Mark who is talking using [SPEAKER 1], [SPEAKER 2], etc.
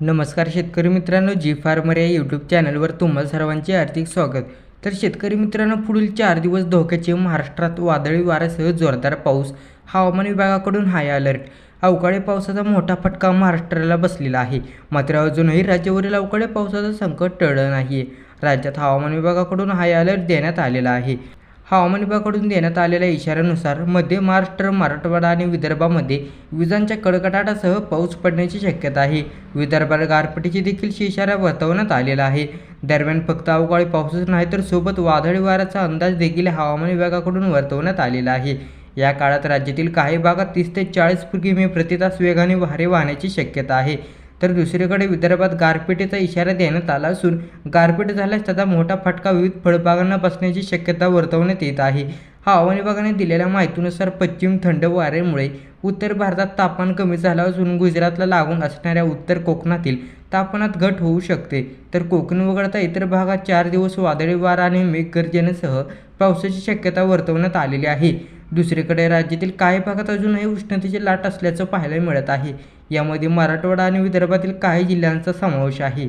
[SPEAKER 1] नमस्कार शेतकरी मित्रांनो जी फार्मर या यूट्यूब चॅनलवर तुम्हा सर्वांचे हार्दिक स्वागत. तर शेतकरी मित्रांनो पुढील चार दिवस धोक्याचे महाराष्ट्रात वादळी वाऱ्यासह जोरदार पाऊस हवामान विभागाकडून हाय अलर्ट अवकाळी पावसाचा मोठा फटका महाराष्ट्राला बसलेला आहे. मात्र अजूनही राज्यावरील अवकाळी पावसाचं संकट टळलं नाही आहे राज्यात हवामान विभागाकडून हाय अलर्ट देण्यात आलेला आहे. हवामान विभागाकडून देण्यात आलेल्या इशाऱ्यानुसार मध्य महाराष्ट्र मराठवाडा आणि विदर्भामध्ये विजांच्या कडकडाटासह पाऊस पडण्याची शक्यता आहे. विदर्भाला गारपिटीची देखील इशारा वर्तवण्यात आलेला आहे. दरम्यान फक्त अवकाळी पाऊसच नाही तर सोबत वादळी वाऱ्याचा अंदाज देखील हवामान विभागाकडून वर्तवण्यात आलेला आहे. या काळात राज्यातील काही भागात तीस ते चाळीस किमी प्रतितास वेगाने वारे वाहण्याची शक्यता आहे. तर दुसरीकडे विदर्भात गारपिटीचा इशारा देण्यात आला असून गारपीट झाल्यास त्याचा मोठा फटका विविध फळबागांना बसण्याची शक्यता वर्तवण्यात येत आहे. हवामान विभागाने दिलेल्या माहितीनुसार पश्चिम थंड वाऱ्यामुळे उत्तर भारतात तापमान कमी झालं असून गुजरातला लागून असणाऱ्या उत्तर कोकणातील तापमानात घट होऊ शकते. तर कोकण वगळता इतर भागात चार दिवस वादळी वारा आणि मेघगर्जनेसह पावसाची शक्यता वर्तवण्यात आलेली आहे. दुसरीकडे राज्यातील काही भागात अजूनही उष्णतेची लाट असल्याचं पाहायला मिळत आहे. यामध्ये मराठवाडा आणि विदर्भातील काही जिल्ह्यांचा समावेश आहे.